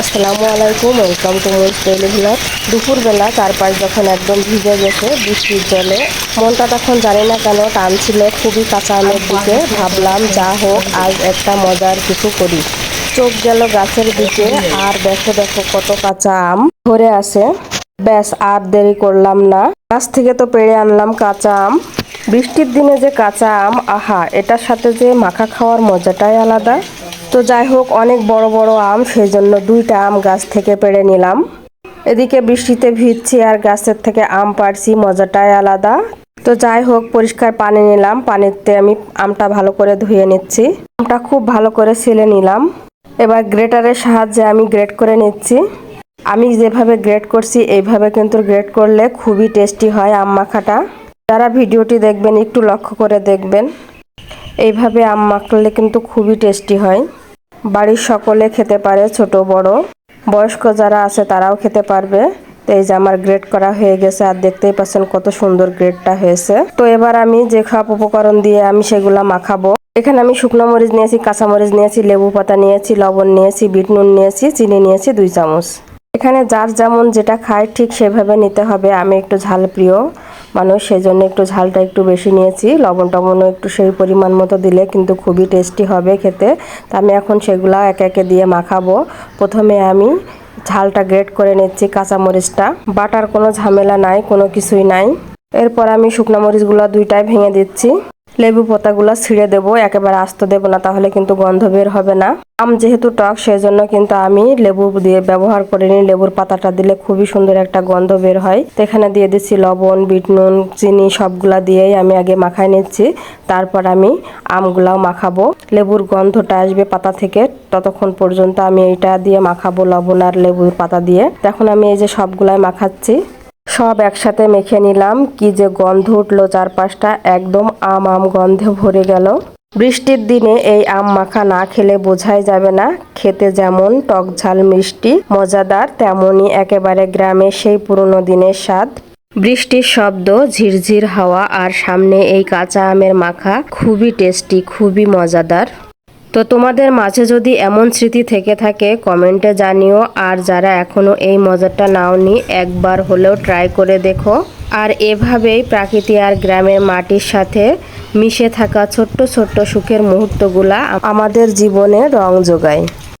আসসালামু আলাইকুম welcome to Moj daily vlog দুপুরবেলা চারপাশ যখন একদম ভিজে গেছে, বৃষ্টির জলে, মনটা তখন জানি না কেন টানছিল খুবই কাঁচা আমের দিকে। ভাবলাম, যা হোক, আজ একটা মজার কিছু করি। চোখ গেল গাছের দিকে, আর দেখো দেখো কত কাঁচা আম ধরে আছে। ব্যাস, আর দেরি করলাম না। গাছ থেকে তো পেড়ে আনলাম কাঁচা আম। বৃষ্টির দিনে যে কাঁচা আম, আহা, এটার সাথে যে মাখা খাওয়ার মজাটাই আলাদা। তো যাই হোক, অনেক বড় বড় আম সেই জন্য দুইটা আম গাছ থেকে পেড়ে নিলাম। এদিকে বৃষ্টিতে ভিজছি আর গাছের থেকে আম পাড়ছি, মজাটাই আলাদা। তো যাই হোক, পরিষ্কার পানি নিলাম। পানিতে আমি আমটা ভালো করে ধুয়ে নিচ্ছি। আমটা খুব ভালো করে ছিলে নিলাম। এবার গ্রেটারের সাহায্যে আমি গ্রেট করে নিচ্ছি। আমি যেভাবে গ্রেট করছি, এইভাবে কিন্তু গ্রেট করলে খুবই টেস্টি হয় আম মাখাটা। যারা ভিডিওটি দেখবেন, একটু লক্ষ্য করে দেখবেন। এইভাবে আম মাখলে কিন্তু খুবই টেস্টি হয়। বাড়ির সকলে খেতে পারে ছোট, বড়। বয়স্ক যারা আছে তারাও খেতে পারবে। তো এই যে আমার গ্রেড করা হয়ে গেছে আর দেখতেই পাচ্ছেন কত সুন্দর গ্রেডটা হয়েছে। তো এবার আমি যে খাপ উপকরণ দিয়ে আমি সেগুলা মাখাবো। এখানে আমি শুকনো মরিচ নিয়েছি, কাঁচা মরিচ নিয়েছি, লেবু পাতা নিয়েছি, লবণ নিয়েছি, বিট নুন নিয়েছি, চিনি নিয়েছি, দুই চামচ। এখানে যার যেমন যেটা খায় ঠিক সেভাবে নিতে হবে। আমি একটু ঝাল প্রিয়। মানুষ সেই জন্য একটু ঝালটা একটু বেশি নিয়েছি। লবণ টবণও একটু সেই পরিমাণ মতো দিলে কিন্তু খুবই টেস্টি হবে খেতে। তা আমি এখন সেগুলা একে একে দিয়ে মাখাবো। প্রথমে আমি ঝালটা গ্রেট করে নিচ্ছি কাঁচামরিচটা। বাটার কোনো ঝামেলা নাই, কোনো কিছুই নাই। এরপর আমি শুকনো মরিচগুলো দুইটাই ভেঙে দিচ্ছি। লেবু পাতাগুলো ছিঁড়ে দেবো, একেবারে আস্ত দেবো না, তাহলে কিন্তু গন্ধ বের হবে না। আম যেহেতু টক সেই জন্য কিন্তু আমি লেবু দিয়ে ব্যবহার করিনি। লেবুর পাতাটা দিলে খুবই সুন্দর একটা গন্ধ বের হয়। তো এখানে দিয়ে দিচ্ছি লবণ, বিট নুন, চিনি সবগুলা দিয়েই আমি আগে মাখাই নিচ্ছি। তারপর আমি আমগুলাও মাখাবো। লেবুর গন্ধটা আসবে পাতা থেকে, ততক্ষণ পর্যন্ত আমি এইটা দিয়ে মাখাবো লবণ আর লেবুর পাতা দিয়ে। এখন আমি এই যে সবগুলাই মাখাচ্ছি। সব একসাথে মেখে নিলাম। কি যে গন্ধ উঠল চারপাশটা, একদম আম আম গন্ধে ভরে গেল। বৃষ্টির দিনে এই আম মাখা না খেলে বোঝাই যাবে না, খেতে যেমন টক ঝাল মিষ্টি, মজাদার তেমনই একেবারে গ্রামে সেই পুরনো দিনের স্বাদ। বৃষ্টির শব্দ, ঝিরঝির হাওয়া আর সামনে এই কাঁচা আমের মাখা খুবই টেস্টি, খুবই মজাদার। তো তোমাদের মাঝে যদি এমন স্মৃতি থেকে থাকে, কমেন্টে জানিও। আর যারা এখনও এই মজাটা নাওনি, একবার হলেও ট্রাই করে দেখো। আর এভাবেই প্রাকৃতি আর গ্রামের মাটির সাথে মিশে থাকা ছোট্ট ছোট্ট সুখের মুহূর্তগুলা আমাদের জীবনে রং যোগায়।